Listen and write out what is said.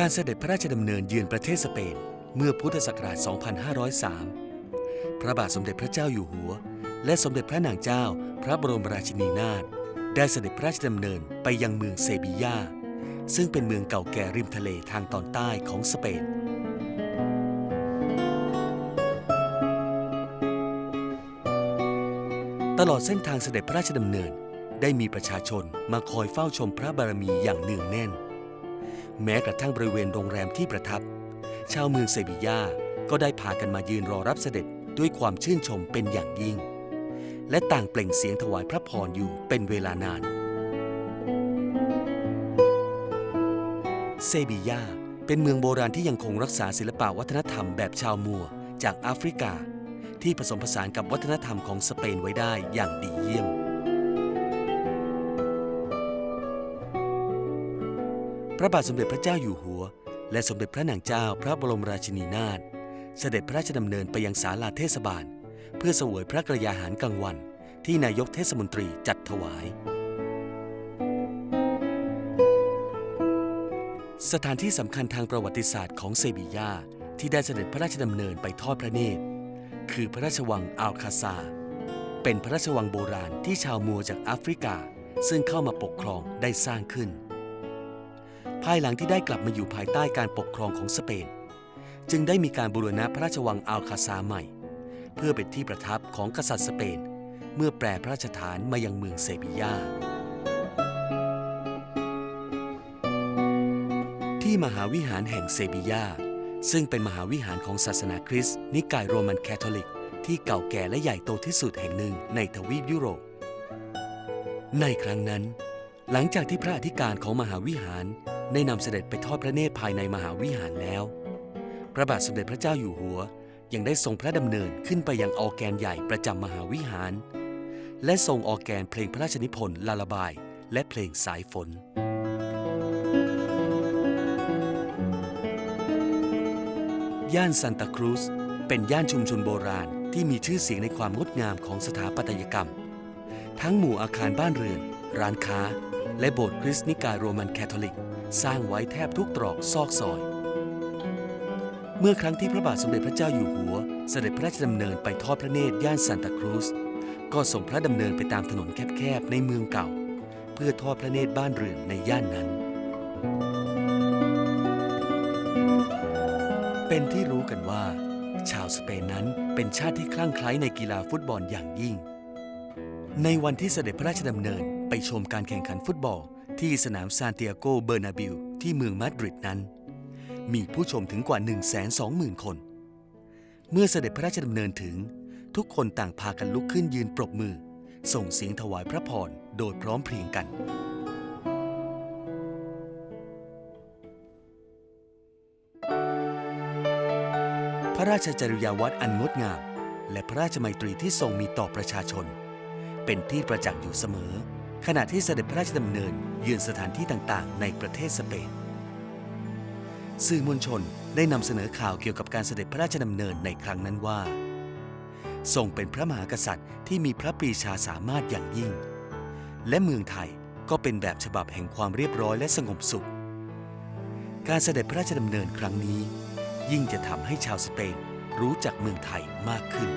การเสด็จพระราชดำเนินเยือนประเทศสเปน เมื่อพุทธศักราช 2503 พระบาทสมเด็จพระเจ้าอยู่หัว และสมเด็จพระนางเจ้าพระบรมราชินีนาถได้เสด็จพระราชดำเนินไปยังเมืองเซบียา ซึ่งเป็นเมืองเก่าแก่ริมทะเลทางตอนใต้ของสเปนตลอดเส้นทางเสด็จพระราชดำเนิน ได้มีประชาชนมาคอยเฝ้าชมพระบารมีอย่างเนืองแน่น แม้กระทั่งบริเวณโรงแรมที่ประทับ ชาวเมืองเซบียาก็ได้พากันมายืนรอรับเสด็จด้วยความชื่นชมเป็นอย่างยิ่ง และต่างเปล่งเสียงถวายพระพรอยู่เป็นเวลานาน เซบียาเป็นเมืองโบราณที่ยังคงรักษาศิลปวัฒนธรรมแบบชาวมัวจากแอฟริกา ที่ผสมผสานกับวัฒนธรรมของสเปนไว้ได้อย่างดีเยี่ยม พระบาทสมเด็จพระเจ้าอยู่หัว และสมเด็จพระนางเจ้าพระบรมราชินีนาถเสด็จพระราชดำเนินไปยังศาลาเทศบาล เพื่อเสวยพระกระยาหารกลางวัน ที่นายกเทศมนตรีจัดถวาย สถานที่สำคัญทางประวัติศาสตร์ของเซบียาที่ได้เสด็จพระราชดำเนินไปทอดพระเนตร คือพระราชวังอัลคาซา เป็นพระราชวังโบราณที่ชาวมัวจากแอฟริกา ซึ่งเข้ามาปกครองได้สร้างขึ้น ภายหลังที่ได้กลับมาอยู่ภายใต้การปกครองของสเปน จึงได้มีการบูรณะพระราชวังอัลคาซาใหม่ เพื่อเป็นที่ประทับของกษัตริย์สเปน เมื่อแปรพระราชฐานมายังเมืองเซบียา ที่มหาวิหารแห่งเซบียา ซึ่งเป็นมหาวิหารของศาสนาคริสต์นิกายโรมันแคทอลิก ที่เก่าแก่และใหญ่โตที่สุดแห่งหนึ่งในทวีปยุโรป ในครั้งนั้น หลังจากที่พระอธิการของมหาวิหาร ได้นำเสด็จไปทอดพระเนตรภายในมหาวิหารแล้ว พระบาทสมเด็จพระเจ้าอยู่หัวยังได้ทรงพระดำเนินขึ้นไปยังออแกนใหญ่ประจำมหาวิหาร และทรงออแกนเพลงพระราชนิพนธ์ลาลาบาย และเพลงสายฝนย่านซันตาครูซเป็นย่านชุมชนโบราณที่มีชื่อเสียงในความงดงามของสถาปัตยกรรม ทั้งหมู่อาคารบ้านเรือน ร้านค้า และโบสถ์คริสต์นิกายโรมันแคทอลิก สร้างไว้แทบทุกตรอกซอกซอย เมื่อครั้งที่พระบาทสมเด็จพระเจ้าอยู่หัว เสด็จพระราชดำเนินไปทอดพระเนตรย่านซันตาครูซก็ส่งพระดำเนินไปตามถนนแคบๆในเมืองเก่า เพื่อทอดพระเนตรบ้านเรือนในย่านนั้น เป็นที่รู้กันว่า ชาวสเปนนั้นเป็นชาติที่คลั่งไคล้ในกีฬาฟุตบอลอย่างยิ่ง ในวันที่เสด็จพระราชดำเนินไปชมการแข่งขันฟุตบอล ที่สนามซานติอาโกเบอร์นาบิลที่เมืองมาดริดนั้น มีผู้ชมถึงกว่า 120,000 คน เมื่อเสด็จพระราชดำเนินถึง ทุกคนต่างพากันลุกขึ้นยืนปรบมือ ส่งเสียงถวายพระพรโดยพร้อมเพรียงกันพระราชจริยาวัดอันงดงาม และพระราชมัยตรีที่ทรงมีต่อประชาชน เป็นที่ประจักษ์อยู่เสมอ ขณะที่เสด็จพระราชดำเนินเยือนสถานที่ต่างๆ ในประเทศสเปน สื่อมวลชนได้นำเสนอข่าวเกี่ยวกับการเสด็จพระราชดำเนินในครั้งนั้นว่า ทรงเป็นพระมหากษัตริย์ที่มีพระปรีชาสามารถอย่างยิ่ง และเมืองไทยก็เป็นแบบฉบับแห่งความเรียบร้อยและสงบสุข การเสด็จพระราชดำเนินครั้งนี้ ยิ่งจะทำให้ชาวสเปนรู้จักเมืองไทยมากขึ้น